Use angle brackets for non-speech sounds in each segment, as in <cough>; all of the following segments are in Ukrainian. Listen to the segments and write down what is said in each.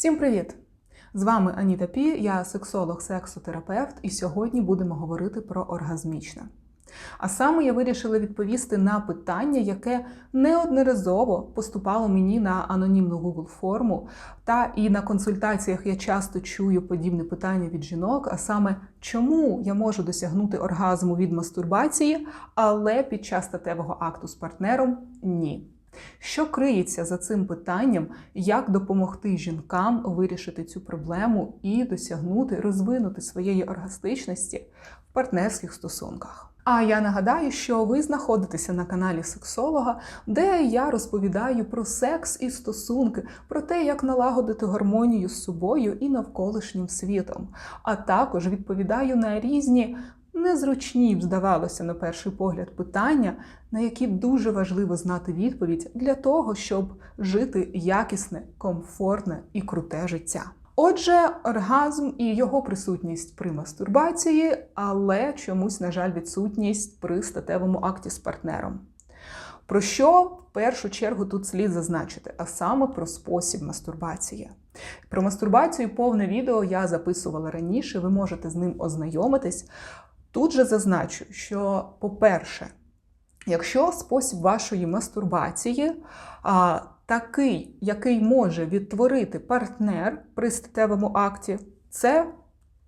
Всім привіт! З вами Аніта Пі, я сексолог, сексотерапевт, і сьогодні будемо говорити про оргазмічне. А саме я вирішила відповісти на питання, яке неодноразово поступало мені на анонімну Google форму, та і на консультаціях я часто чую подібне питання від жінок, а саме чому я можу досягнути оргазму від мастурбації, але під час статевого акту з партнером ні. Що криється за цим питанням, як допомогти жінкам вирішити цю проблему і досягнути, розвинути своєї оргастичності в партнерських стосунках? А я нагадаю, що ви знаходитеся на каналі сексолога, де я розповідаю про секс і стосунки, про те, як налагодити гармонію з собою і навколишнім світом, а також відповідаю на різні незручні, здавалося, на перший погляд, питання, на які дуже важливо знати відповідь для того, щоб жити якісне, комфортне і круте життя. Отже, оргазм і його присутність при мастурбації, але чомусь, на жаль, відсутність при статевому акті з партнером. Про що в першу чергу тут слід зазначити, а саме про спосіб мастурбації. Про мастурбацію повне відео я записувала раніше, ви можете з ним ознайомитись. Тут же зазначу, що, по-перше, якщо спосіб вашої мастурбації а, такий, який може відтворити партнер при статевому акті, це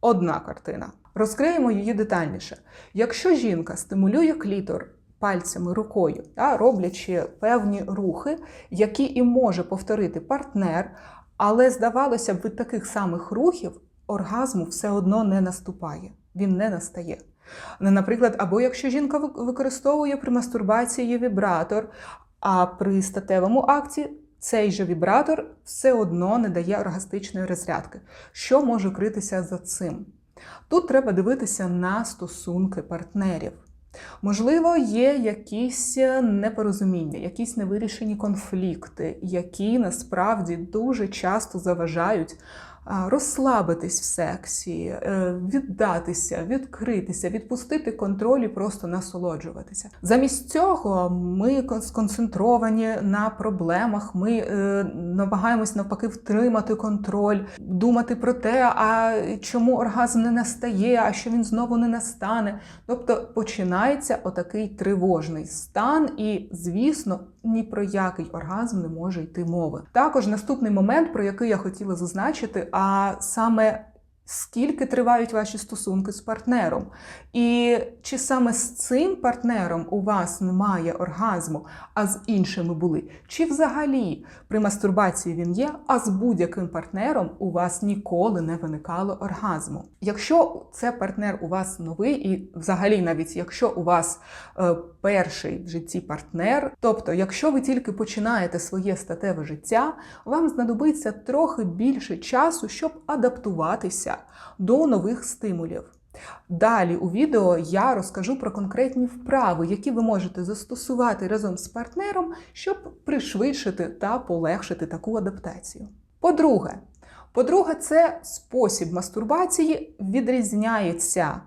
одна картина. Розкриємо її детальніше. Якщо жінка стимулює клітор пальцями рукою, та, роблячи певні рухи, які і може повторити партнер, але здавалося б, від таких самих рухів оргазму все одно не наступає, він не настає. Наприклад, або якщо жінка використовує при мастурбації вібратор, а при статевому акті цей же вібратор все одно не дає оргастичної розрядки. Що може критися за цим? Тут треба дивитися на стосунки партнерів. Можливо, є якісь непорозуміння, якісь невирішені конфлікти, які насправді дуже часто заважають розслабитись в сексі, е, віддатися, відкритися, відпустити контроль і просто насолоджуватися. Замість цього ми сконцентровані на проблемах. Ми е, намагаємось навпаки втримати контроль, думати про те, а чому оргазм не настає, а що він знову не настане. Тобто починається отакий тривожний стан, і, звісно, ні про який оргазм не може йти мови. Також наступний момент, про який я хотіла зазначити, а саме скільки тривають ваші стосунки з партнером. І чи саме з цим партнером у вас немає оргазму, а з іншими були? Чи взагалі при мастурбації він є, а з будь-яким партнером у вас ніколи не виникало оргазму? Якщо це партнер у вас новий, і взагалі, навіть якщо у вас е, перший в житті партнер, тобто, якщо ви тільки починаєте своє статеве життя, вам знадобиться трохи більше часу, щоб адаптуватися до нових стимулів. Далі у відео я розкажу про конкретні вправи, які ви можете застосувати разом з партнером, щоб пришвидшити та полегшити таку адаптацію. По-друге, по-друге, це спосіб мастурбації відрізняється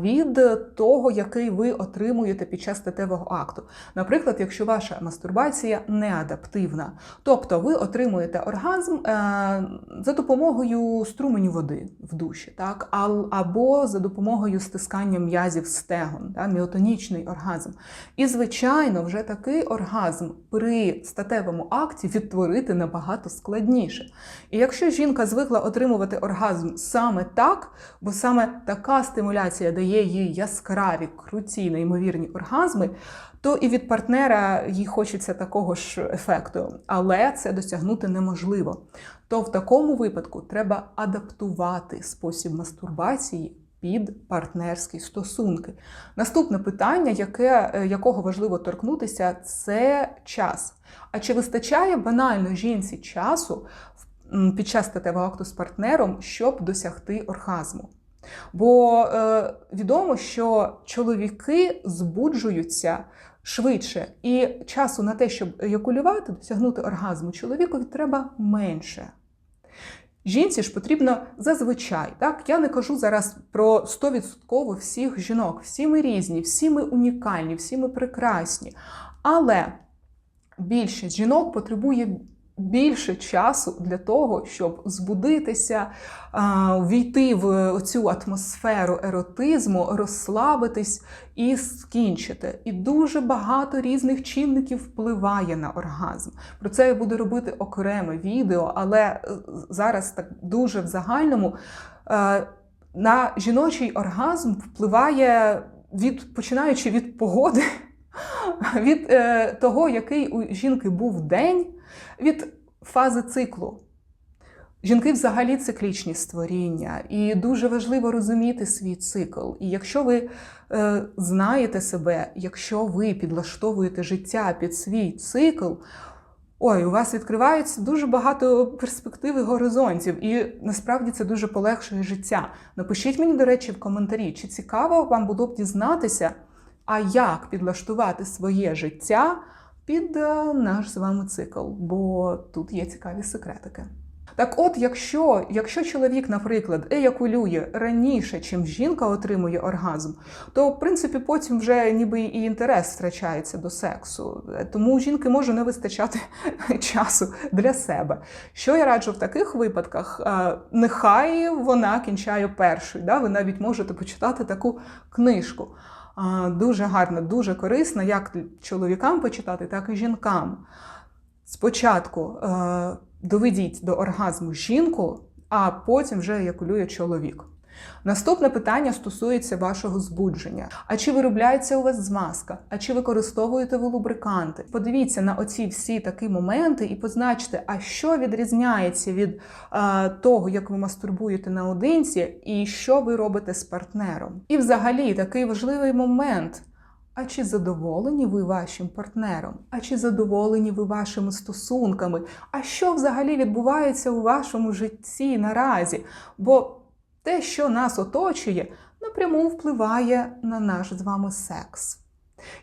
від того, який ви отримуєте під час статевого акту. Наприклад, якщо ваша мастурбація неадаптивна, тобто ви отримуєте оргазм е, за допомогою струменю води в душі, так? або за допомогою стискання м'язів стегон, так? міотонічний оргазм. І, звичайно, вже такий оргазм при статевому акті відтворити набагато складніше. І якщо жінка жінка звикла отримувати оргазм саме так, бо саме така стимуляція дає їй яскраві, круті, неймовірні оргазми, то і від партнера їй хочеться такого ж ефекту, але це досягнути неможливо. То в такому випадку треба адаптувати спосіб мастурбації. Під партнерські стосунки. Наступне питання, яке, е, якого важливо торкнутися, це час. А чи вистачає банально жінці часу під час статевого акту з партнером, щоб досягти оргазму. Бо е, відомо, що чоловіки збуджуються швидше, і часу на те, щоб еякулювати, досягнути оргазму, чоловікові треба менше. Жінці ж потрібно зазвичай. Так, Я не кажу зараз про 100% всіх жінок. Всі ми різні, всі ми унікальні, всі ми прекрасні. Але більшість жінок потребує більше часу для того, щоб збудитися, війти в цю атмосферу еротизму, розслабитись і скінчити. І дуже багато різних чинників впливає на оргазм. Про це я буду робити окреме відео, але е, зараз так дуже в загальному. е, На жіночий оргазм впливає від починаючи від погоди, <laughs> від е, того, який у жінки був день, від фази циклу. Жінки взагалі циклічні створіння, і дуже важливо розуміти свій цикл. І якщо ви е, знаєте себе, якщо ви підлаштовуєте життя під свій цикл, ой, у вас відкривається дуже багато перспектив і горизонтів, і насправді це дуже полегшує життя. Напишіть мені, до речі, в коментарі, чи цікаво вам було б дізнатися, а як підлаштувати своє життя під е, наш з вами цикл, бо тут є цікаві секретики. Так от, якщо, якщо чоловік, наприклад, еякулює раніше, чим жінка отримує оргазм, то в принципі потім вже ніби і інтерес втрачається до сексу. Тому жінки може не вистачати <laughs> часу для себе. Що я раджу в таких випадках? Е, Нехай вона кінчає першою. Да? Ви навіть можете почитати таку книжку. Дуже гарна, дуже корисна, як чоловікам почитати, так і жінкам. Спочатку е, доведіть до оргазму жінку, а потім вже еякулює чоловік. Наступне питання стосується вашого збудження. А чи виробляється у вас змазка? А чи використовуєте ви лубриканти? Подивіться на оці всі такі моменти і позначте, а що відрізняється від е, того, як ви мастурбуєте наодинці, і що ви робите з партнером. І взагалі такий важливий момент. А чи задоволені ви вашим партнером? А чи задоволені ви вашими стосунками? А що взагалі відбувається у вашому житті наразі? Бо те, що нас оточує, напряму впливає на наш з вами секс.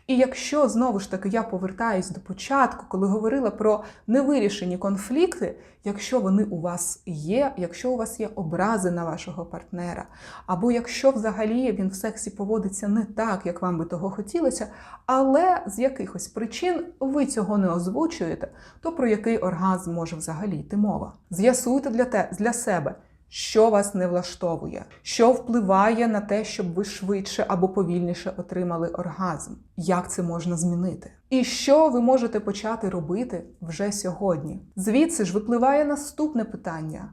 І якщо знову ж таки я повертаюсь до початку, коли говорила про невирішені конфлікти, якщо вони у вас є, якщо у вас є образи на вашого партнера, або якщо взагалі він в сексі поводиться не так, як вам би того хотілося, але з якихось причин ви цього не озвучуєте, то про який оргазм може взагалі йти мова? З'ясуйте для, те, для себе. Що вас не влаштовує, що впливає на те, щоб ви швидше або повільніше отримали оргазм? Як це можна змінити? І що ви можете почати робити вже сьогодні? Звідси ж випливає наступне питання: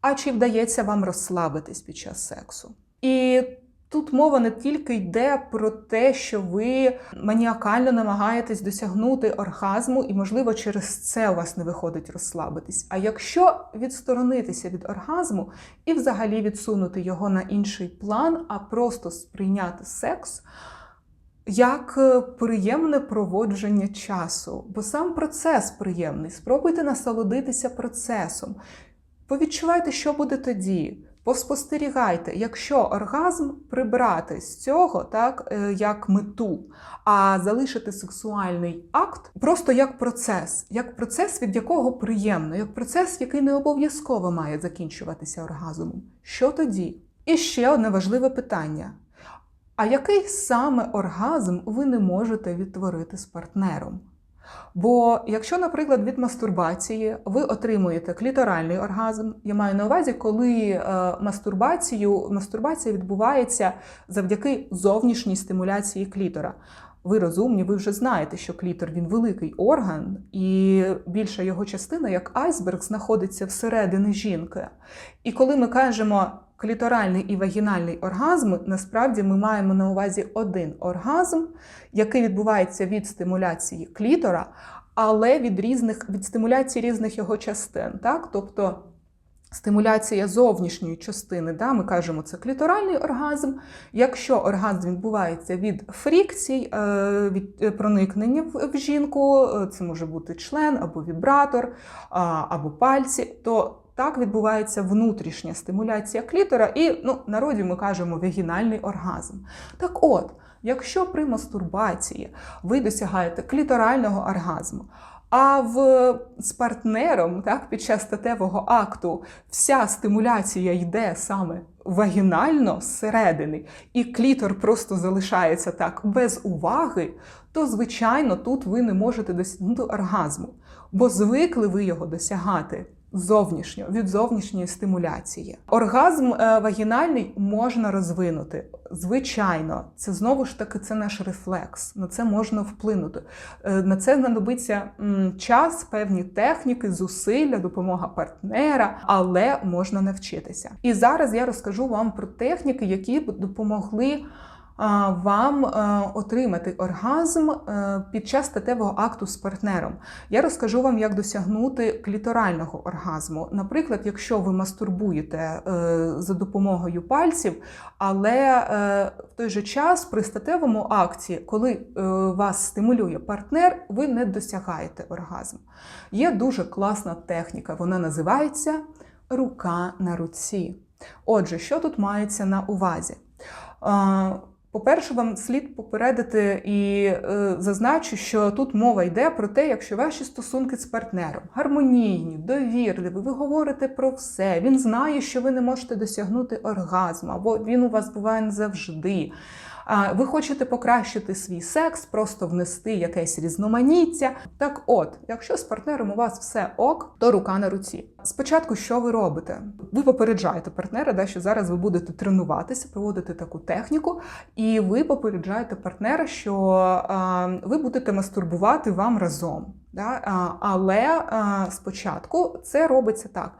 а чи вдається вам розслабитись під час сексу? І Тут мова не тільки йде про те, що ви маніакально намагаєтесь досягнути оргазму, і, можливо, через це у вас не виходить розслабитись. А якщо відсторонитися від оргазму і взагалі відсунути його на інший план, а просто сприйняти секс як е, приємне проводження часу, бо сам процес приємний. Спробуйте насолодитися процесом. Повідчувайте, що буде тоді. Поспостерігайте, якщо оргазм прибрати з цього, так е, як мету, а залишити сексуальний акт просто як процес, як процес, від якого приємно, як процес, який не обов'язково має закінчуватися оргазмом. Що тоді? І ще одне важливе питання: а який саме оргазм ви не можете відтворити з партнером? Бо якщо, наприклад, від мастурбації ви отримуєте кліторальний оргазм, я маю на увазі, коли е, мастурбацію, мастурбація відбувається завдяки зовнішній стимуляції клітора. Ви розумні, ви вже знаєте, що клітор він великий орган, і більша його частина, як айсберг, знаходиться всередині жінки. І коли ми кажемо кліторальний і вагінальний оргазм, насправді ми маємо на увазі один оргазм, який відбувається від стимуляції клітора, але від різних від стимуляції різних його частин. Так? Тобто стимуляція зовнішньої частини, да, ми кажемо, це кліторальний оргазм. Якщо оргазм відбувається від фрікцій, е, від проникнення в жінку, е, це може бути член або вібратор, або пальці, то так відбувається внутрішня стимуляція клітора, і ну, народі ми кажемо вагінальний оргазм. Так от, якщо при мастурбації ви досягаєте кліторального оргазму, а в, з партнером так, під час статевого акту вся стимуляція йде саме вагінально зсередини, і клітор просто залишається так без уваги, то, звичайно, тут ви не можете досягнути оргазму. бо звикли ви його досягати зовнішньо, від зовнішньої стимуляції. Оргазм е, вагінальний можна розвинути. Звичайно, це знову ж таки це наш рефлекс. На це можна вплинути. Е, На це знадобиться час, певні техніки, зусилля, допомога партнера, але можна навчитися. І зараз я розкажу вам про техніки, які допомогли вам е, отримати оргазм е, під час статевого акту з партнером. Я розкажу вам, як досягнути кліторального оргазму. Наприклад, якщо ви мастурбуєте е, за допомогою пальців, але в той же час при статевому акті, коли вас стимулює партнер, ви не досягаєте оргазму. Є дуже класна техніка, вона називається рука на руці. Отже, що тут мається на увазі? По-перше, вам слід попередити і е, зазначу, що тут мова йде про те, якщо ваші стосунки з партнером гармонійні, довірливі, ви говорите про все, він знає, що ви не можете досягнути оргазму, або він у вас буває не завжди. Ви хочете покращити свій секс, просто внести якесь різноманіття. Так от, якщо з партнером у вас все ок, то рука на руці. Спочатку, що ви робите? Ви попереджаєте партнера, да, що зараз ви будете тренуватися, проводити таку техніку, і ви попереджаєте партнера, що а, ви будете мастурбувати вам разом. Да? А, але а, спочатку це робиться так.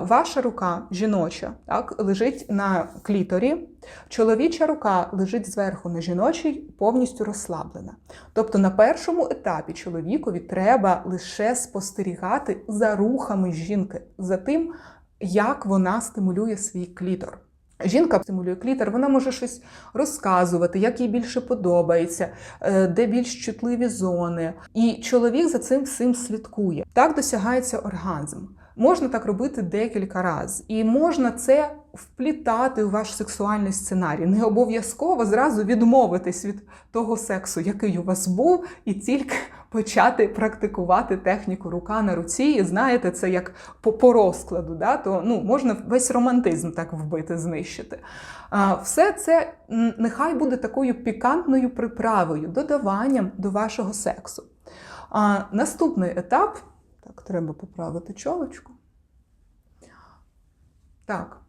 Ваша рука жіноча так, лежить на кліторі, чоловіча рука лежить зверху на жіночій, повністю розслаблена. Тобто на першому етапі чоловікові треба лише спостерігати за рухами жінки, за тим, як вона стимулює свій клітор. Жінка стимулює клітор, вона може щось розказувати, як їй більше подобається, е, де більш чутливі зони. І чоловік за цим всім слідкує. Так досягається оргазм. Можна так робити декілька разів, і можна це вплітати у ваш сексуальний сценарій. Не обов'язково зразу відмовитись від того сексу, який у вас був, і тільки почати практикувати техніку рука на руці. І знаєте, це як по, по розкладу. Да? То ну, можна весь романтизм так вбити, знищити. А, Все це нехай буде такою пікантною приправою, додаванням до вашого сексу. А, Наступний етап. Так, треба поправити чолочку. Так.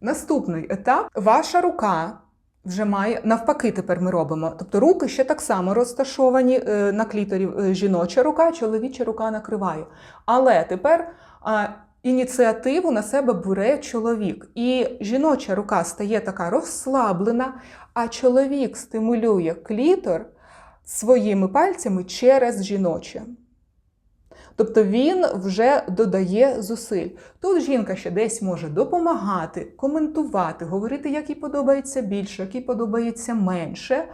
Наступний етап. Ваша рука вже має навпаки, тепер ми робимо. Тобто руки ще так само розташовані е, на кліторі е, жіноча рука, чоловіча рука накриває. Але тепер ініціативу на себе бере чоловік. І жіноча рука стає така розслаблена, а чоловік стимулює клітор своїми пальцями через жіноче. Тобто він вже додає зусиль. Тут жінка ще десь може допомагати, коментувати, говорити, як їй подобається більше, як їй подобається менше.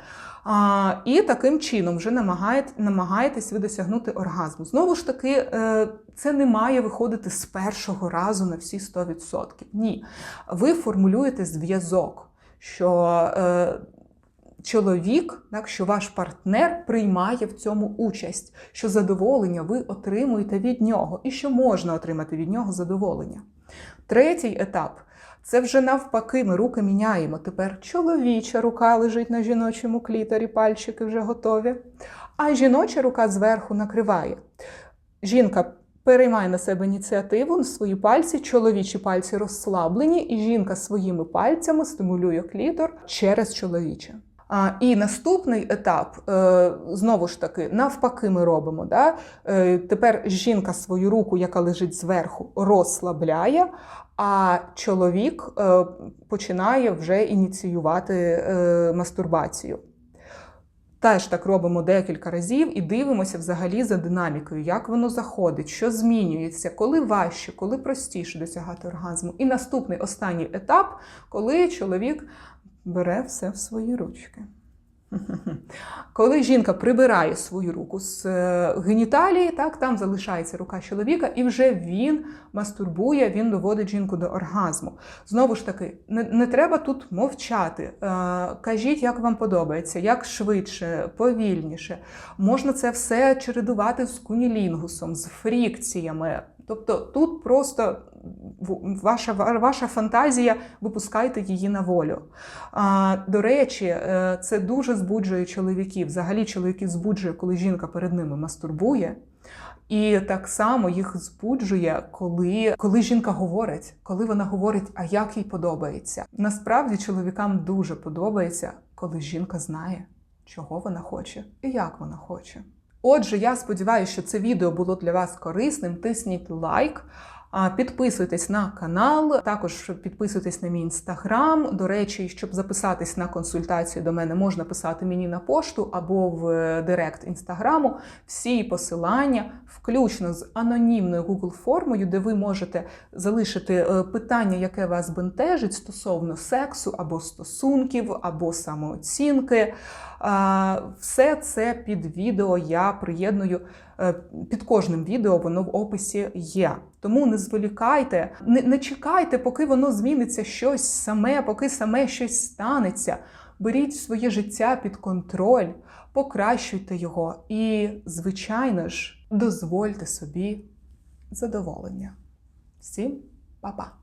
А, І таким чином вже намагаєте, намагаєтесь ви досягнути оргазму. Знову ж таки, е, це не має виходити з першого разу на всі 100%. Ні. Ви формулюєте зв'язок, що е, чоловік, так, що ваш партнер приймає в цьому участь, що задоволення ви отримуєте від нього, і що можна отримати від нього задоволення. Третій етап це вже навпаки, ми руки міняємо. Тепер чоловіча рука лежить на жіночому кліторі, пальчики вже готові, а жіноча рука зверху накриває. Жінка переймає на себе ініціативу на свої пальці, чоловічі пальці розслаблені, і жінка своїми пальцями стимулює клітор через чоловіче. І наступний етап, е, знову ж таки, навпаки, ми робимо. Да? Е, Тепер жінка свою руку, яка лежить зверху, розслабляє, а чоловік е, починає вже ініціювати мастурбацію. Теж так робимо декілька разів і дивимося взагалі за динамікою, як воно заходить, що змінюється, коли важче, коли простіше досягати оргазму. І наступний останній етап, коли чоловік бере все в свої ручки. <laughs> Коли жінка прибирає свою руку з е, геніталії, так, там залишається рука чоловіка, і вже він мастурбує, він доводить жінку до оргазму. Знову ж таки, не, не треба тут мовчати. Е, кажіть, як вам подобається, як швидше, повільніше. Можна це все чередувати з кунілінгусом, з фрікціями. Тобто тут просто ваша ваша фантазія, випускайте її на волю. А, До речі, е, це дуже збуджує чоловіків. Взагалі, чоловіків збуджує, коли жінка перед ними мастурбує. І так само їх збуджує, коли, коли жінка говорить, коли вона говорить, а як їй подобається. Насправді чоловікам дуже подобається, коли жінка знає, чого вона хоче і як вона хоче. Отже, я сподіваюся, що це відео було для вас корисним. Тисніть лайк. Підписуйтесь на канал, також підписуйтесь на мій інстаграм. До речі, щоб записатись на консультацію до мене, можна писати мені на пошту або в е, директ інстаграму. Всі посилання, включно з анонімною Google формою, де ви можете залишити е, питання, яке вас бентежить стосовно сексу або стосунків, або самооцінки. Все це під відео я приєдную. е, Під кожним відео воно в описі є. Тому не зволікайте, не, не чекайте, поки воно зміниться щось саме, поки саме щось станеться. Беріть своє життя під контроль, покращуйте його і, звичайно ж, дозвольте собі задоволення. Всім па-па!